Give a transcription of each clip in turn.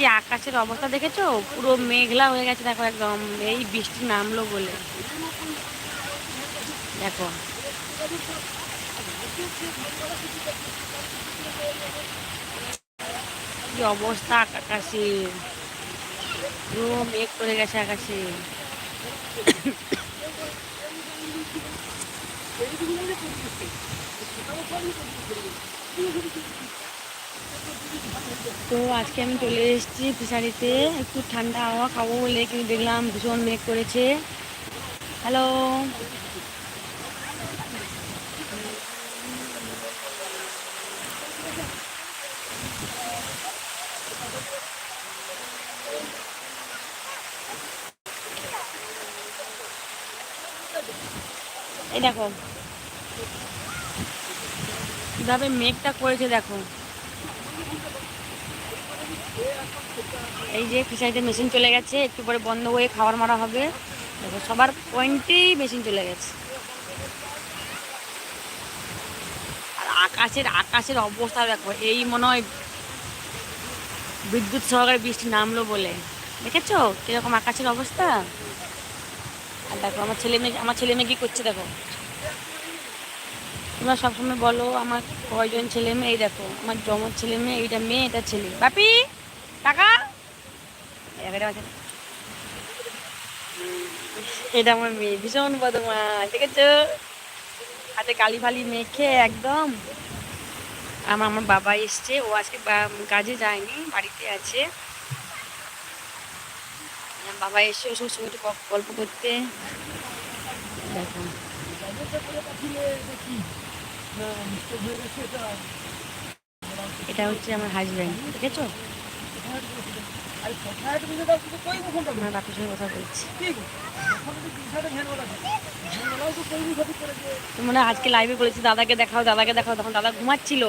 আজকে আকাশের অবস্থা দেখেছ? পুরো মেঘলা হয়ে গেছে, দেখো একদম। এই বৃষ্টি নামলো বলে। দেখো। কি অবস্থা আকাশে পুরো মেঘ করে গেছে আকাশে। তো আজকে আমি চলে এসেছি ফিশারিতে। একটু ঠান্ডা হাওয়া খাব বলে কিন্তু দেখলাম ভীষণ মেঘ করেছে। হ্যালো। এই দেখো। কীভাবে মেঘটা করেছে দেখো। এই যে ফিশারিতে মেশিন চলে গেছে, একটু পরে বন্ধ হয়ে খাবার মারা হবে। দেখো, সবার পয়েন্টেই মেশিন চলে গেছে। আর আকাশের আকাশের অবস্থা দেখো, এই মনে হয় বিদ্যুৎ সহকারে বৃষ্টি নামলো বলে। দেখেছ? কীরকম আকাশের অবস্থা? আর দেখো, আমার ছেলে মেয়ে, আমার ছেলে মেয়ে কি করছে দেখো? তোমরা সবসময় বলো, আমার কয়জন ছেলে মেয়ে? এই দেখো, আমার জমর ছেলে মেয়ে, এইটা মেয়ে, এটা ছেলে। বাপি, টাকা? এটা আমার মেয়ে, ভীষণ বদমাস দেখেছ? হাতে কালি ফালি মেখে একদম। আমার আমার বাবা এসছে, ও আজকে কাজে যায়নি, বাড়িতে আছে। বাবা এসে ওর সঙ্গে একটু গল্প করতে। এটা হচ্ছে আমার হাজব্যান্ড দেখেছ? কথা বলছি। তোমরা আজকে লাইভে বলেছি দাদাকে দেখাও দাদাকে দেখাও। তখন দাদা ঘুমাচ্ছিল।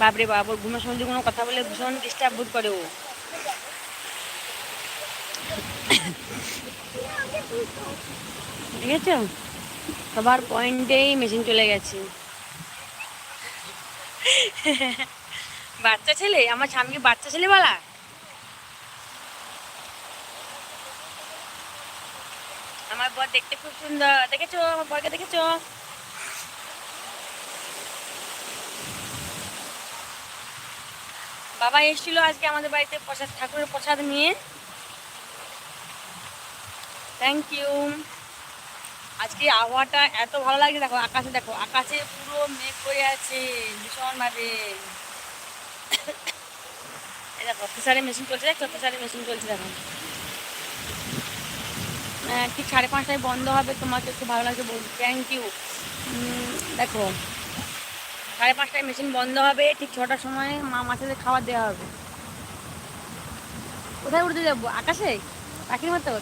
বাপরে বাপ ওর ঘুমের সময় কোনো কথা বলে ভীষণ ডিস্টার্ব বোধ করে ও। ঠিক আছে সবার পয়েন্টেই মেশিন চলে গেছে। বাচ্চা ছেলে? আমার স্বামী বাচ্চা ছেলে বলা? আমার বর দেখতে খুব সুন্দর। দেখেছ? আমার বরকে দেখেছ? বাবা এসেছিল আজকে আমাদের বাড়িতে প্রসাদ ঠাকুরের প্রসাদ নিয়ে। থ্যাংক ইউ আজকে আবহাওয়াটা এত ভালো লাগছে, দেখো আকাশে দেখো আকাশে পুরো মেঘ করে আছে ভীষণ ভাবে এই দেখো মেশিন চলছে দেখো মেশিন চলছে, দেখো। ঠিক সাড়ে পাঁচটায় বন্ধ হবে? তোমাকে খুব ভালো লাগছে বলছি থ্যাংক ইউ দেখো, সাড়ে পাঁচটায় মেশিন বন্ধ হবে, ঠিক ছটার সময় মা মাছেদের খাবার দেওয়া হবে। কোথায় উঠতে যাব? আকাশে? পাখির মতো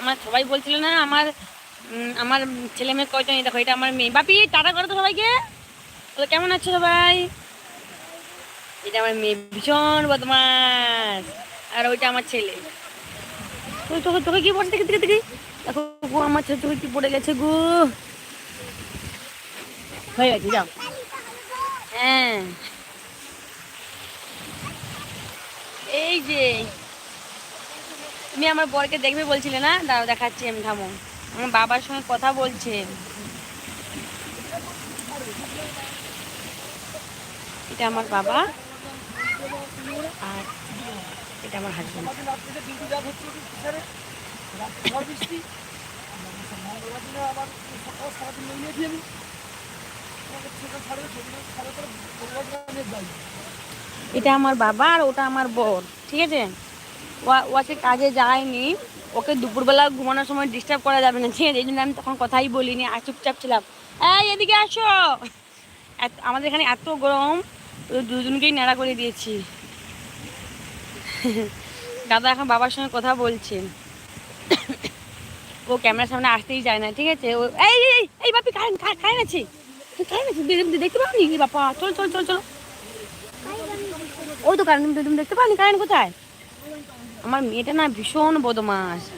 আমার সবাই বলছিল না, আমার আমার ছেলে মেয়ে কয়জন? দেখো, এটা আমার মেয়ে। বাপি, টাটা করো তো সবাইকে। বলো, কেমন আছো সবাই? এটা আমার মেয়ে ভীষণ বদমাস আর ওইটা আমার ছেলে। তোকে তোকে তোকে কি পড়ছে দেখি দেখি। দেখি দেখো গো আমার ছেলে তোকে কি পড়ে গেছে গো? হয়ে গেছে যাও। হ্যাঁ। এই যে তুমি আমার বরকে দেখবে বলছিলে না? দাও দেখাচ্ছি আমি থামো। আমার বাবার সঙ্গে কথা বলছে। এটা আমার বাবা। এটা আমার হাজবেন্ড এটা আমার বাবা আর ওটা আমার বর, ঠিক আছে? ও আজকে কাজে যায়নি, ওকে দুপুরবেলা ঘুমানোর সময় ডিস্টার্ব করা যাবে না, ঠিক আছে? এই জন্য আমি তখন কথাই বলিনি, আর চুপচাপ ছিলাম। এই, এদিকে আসো! আমাদের এখানে এত গরম, দুজনকেই নেড়া করে দিয়েছি। দাদা এখন বাবার সঙ্গে কথা বলছে। ও ক্যামেরার সামনে আসতেই চায় না ঠিক আছে? ও এই এই, এই বাপি কারেন্ট আছে। কারেন্ট আছে? দে- দেখতে পাওনি বাপা চল চল চল চল। ওই তো কারেন্ট তুমি দেখতে পাওনি কারেন্ট কোথায়? আমার মেয়েটা না ভীষণ বদমাস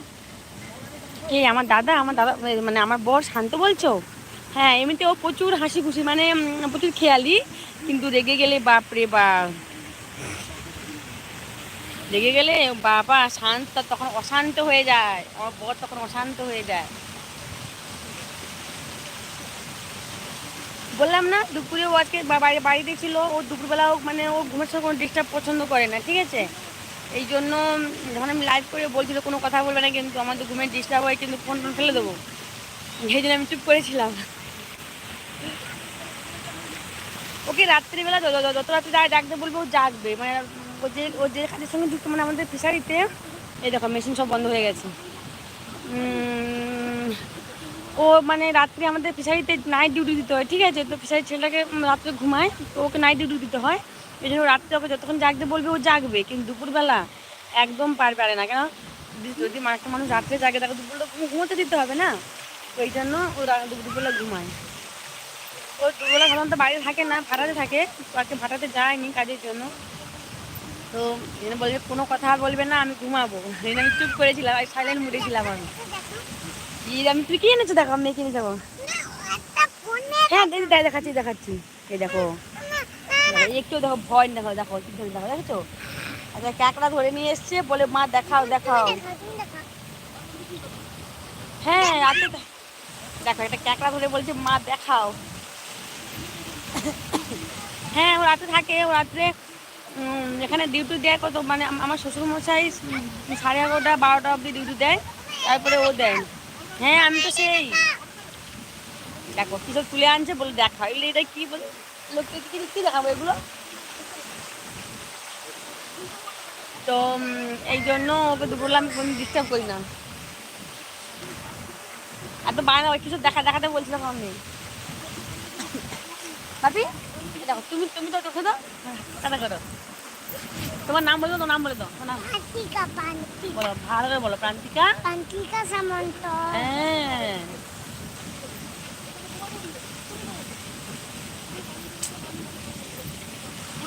কে আমার দাদা? আমার দাদা মানে আমার বর শান্ত বলছো? হ্যাঁ এমনিতে ও প্রচুর হাসি খুশি মানে প্রচুর খেয়ালি। কিন্তু রেগে গেলে বাপ রে বাপ। রেগে গেলে বাবা শান্ত, তখন অশান্ত হয়ে যায়। আমার বর তখন অশান্ত হয়ে যায়। বললাম না, দুপুরে ও আজকে বাড়িতে ছিল। ও দুপুরবেলা ও মানে ও ঘুমের সময় কোনো ডিস্টার্ব পছন্দ করে না, ঠিক আছে? এই জন্য যখন আমি লাইভ করে বলছিল, কোনো কথা বলবে না, কিন্তু আমাদের ঘুমের ডিস্টার্ব হয়, কিন্তু ফোন টোন ফেলে দেবো। সেই জন্য আমি চুপ করেছিলাম। ওকে রাত্রিবেলা যত রাত্রি জাগতে বলবে, ও জাগবে। মানে ও যে ও যে কাজের সঙ্গে যুক্ত মানে আমাদের ফিশারিতে এই দেখো মেশিন সব বন্ধ হয়ে গেছে। ও মানে রাত্রে আমাদের ফিশারিতে নাইট ডিউটি দিতে হয়, ঠিক আছে? তো ফিশারি ছেলেটাকে রাত্রে ঘুমায়, তো ওকে নাইট ডিউটি দিতে হয়। এই জন্য রাত্রে ওকে যতক্ষণ জাগতে বলবে, ও জাগবে। কিন্তু দুপুরবেলা একদম পার পারে না, কেন? যদি- একটা মানুষ রাত্রে জাগে, তাকে দুপুরবেলা ঘুমোতে দিতে হবে না? ওই জন্য ও দুপুরবেলা ঘুমায়। ও দুপুরবেলা সাধারণত বাইরে থাকে না, ভাড়াতে থাকে আজকে ভাড়াতে যায়নি কাজের জন্য। তো বলবে কোনো কথা বলবে না আমি ঘুমাবো। আমি চুপ করেছিলাম আর সাইলেন্ট মুডে ছিলাম আমি। আমি তুই কি এনেছো? দেখো আমি কিনে যাব হ্যাঁ দিদি তাই দেখাচ্ছি দেখাচ্ছি। এই দেখো। দেখো, একটু দেখো ভয় দেখো দেখো দেখো দেখেছ? আচ্ছা ক্যাকড়া ধরে নিয়ে এসছে বলে মা দেখাও দেখাও। হ্যাঁ রাতে দে- দেখো একটা ক্যাকড়া ধরে বলছে মা দেখাও। হ্যাঁ ও রাতে থাকে ও রাত্রে এখানে ডিউটি দেয় কত মানে আমার শ্বশুরমশাই সাড়ে এগারোটা, বারোটা অবধি ডিউটি দেয়, তারপরে ও দেয়। হ্যাঁ আমি তো সেই। দেখো, কি সব তুলে আনছে বলে দেখা এগুলো, এটা কি বলে? লোককে কি কি দেখাবো এগুলো? তো এই জন্য ওকে দুপুরবেলা আমি কোনো ডিস্টার্ব করি না। এত বায়না, ওই কিছু দেখা, দেখাতে বলছিলাম আমি। এই দেখো, তুমি তুমি তো চোখে দাও। করো তোমার নাম বলো তো নাম বলে দাও নাম। প্রান্তিকা প্রান্তিকা। বলো ভালো করে বলো প্রান্তিকা? প্রান্তিকা সামন্ত। হ্যাঁ।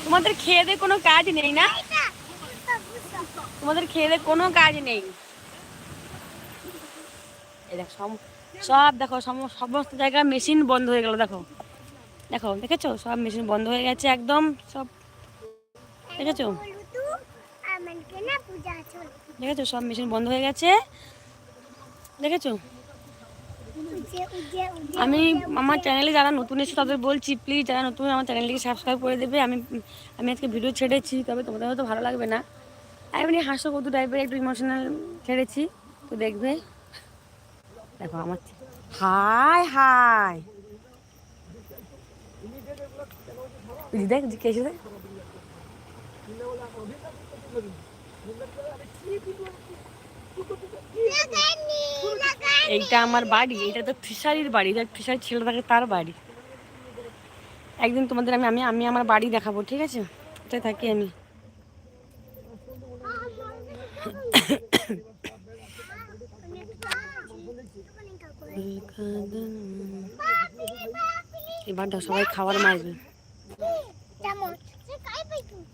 তোমাদের খেয়ে দিয়ে কোনো কাজ নেই না? তোমাদের খেয়ে দিয়ে কোনো কাজ নেই। এই দেখো সব দেখো সম- সমস্ত জায়গায় মেশিন বন্ধ হয়ে গেল দেখো। দেখো দেখেছ? সব মেশিন বন্ধ হয়ে গেছে একদম সব দেখেছ? দেখেছ? সব মেশিন বন্ধ হয়ে গেছে। দেখেছ? আমি আমার চ্যানেলে যারা নতুন এসে তাদের বলছি প্লিজ যারা নতুন আমার চ্যানেলটিকে সাবস্ক্রাইব করে দেবে। আমি আমি আজকে ভিডিও ছেড়েছি তবে তোমাদের হয়তো ভালো লাগবে না। এমনি হাস্য কত টাইপের একটু ইমোশনাল ছেড়েছি তো দেখবে। দেখো আমার হাই হাই। দেখ লাগানি এইটা আমার বাড়ি এটা তো ফিশারির বাড়ি এটা ফিশারি ছিল থাকে তার বাড়ি। একদিন তোমাদের আমি আমি আমি আমার বাড়ি দেখাবো, ঠিক আছে? ওটাই থাকি আমি? এবার সবাই খাবার মারবে চামচ সে কাই পাইতু ওরি ঠিক আছে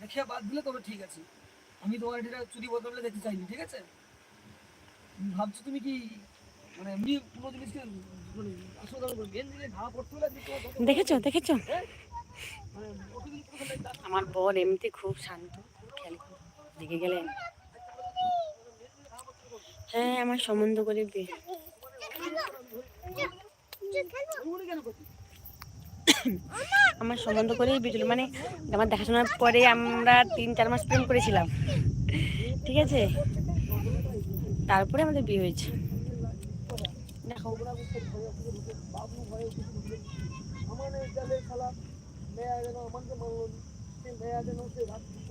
দেখিয়া বাদ দিলে তবে ঠিক আছে। আমি তোমার এটা চুরি বদলে দেখতে চাইনি ঠিক আছে? ভাবছ তুমি কি মানে এমনি কোনো জিনিসকে মানে আসলে মেন জিনিস পড়তে হলে দেখেছ মানে একটা আমার বর এমনিতে খুব শান্ত খেয়াল করে। দেখে গেলেন? হ্যাঁ আমার সম্বন্ধ করে বিয়ে? আমার সম্বন্ধ করেই বিয়ে। মানে আমার দেখাশোনার পরে আমরা তিন, চার মাস প্রেম করেছিলাম। ঠিক আছে? তারপরে আমাদের বিয়ে হয়েছে। দেখো।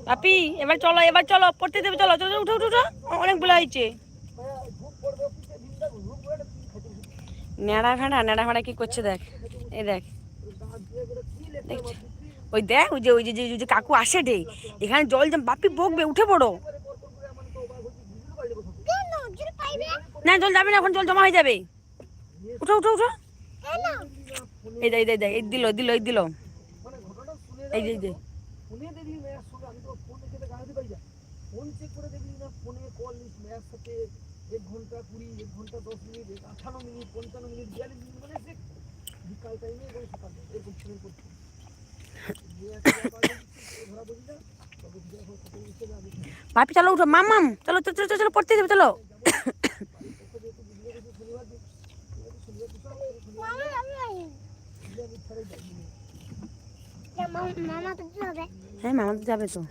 পাপি, এবার চলো এবার চলো, পড়তে দেবে, চলো চলো উঠো উঠো অনেক বেলা হয়েছে। নেড়া ভেড়া নেড়া ভেড়া কি করছে দেখ। এই দেখ। ওই দেখ, ওই যে ওই যে, যে- কাকু আসে রে, এখানে জল জম বাপি বকবে, উঠে পড়ো। না, জল যাবে না, এখন জল জমা হয়ে যাবে। উঠো উঠো উঠো। এই দেখ এই দেখ এই দিল দিল, এই দিল। এই যে এই যে। বিকাল টাইমে সকালে এরকম ফোন বাপি চলো উঠো। মাম চলো চলো চলো চলো, পড়তে যাবে, চলো। হ্যাঁ মামা তো যাবে তো।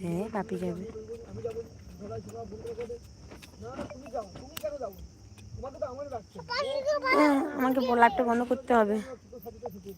হ্যাঁ বাপি যাবে। হ্যাঁ আমাকে লাইভটা বন্ধ করতে হবে। সাথীটা থেকে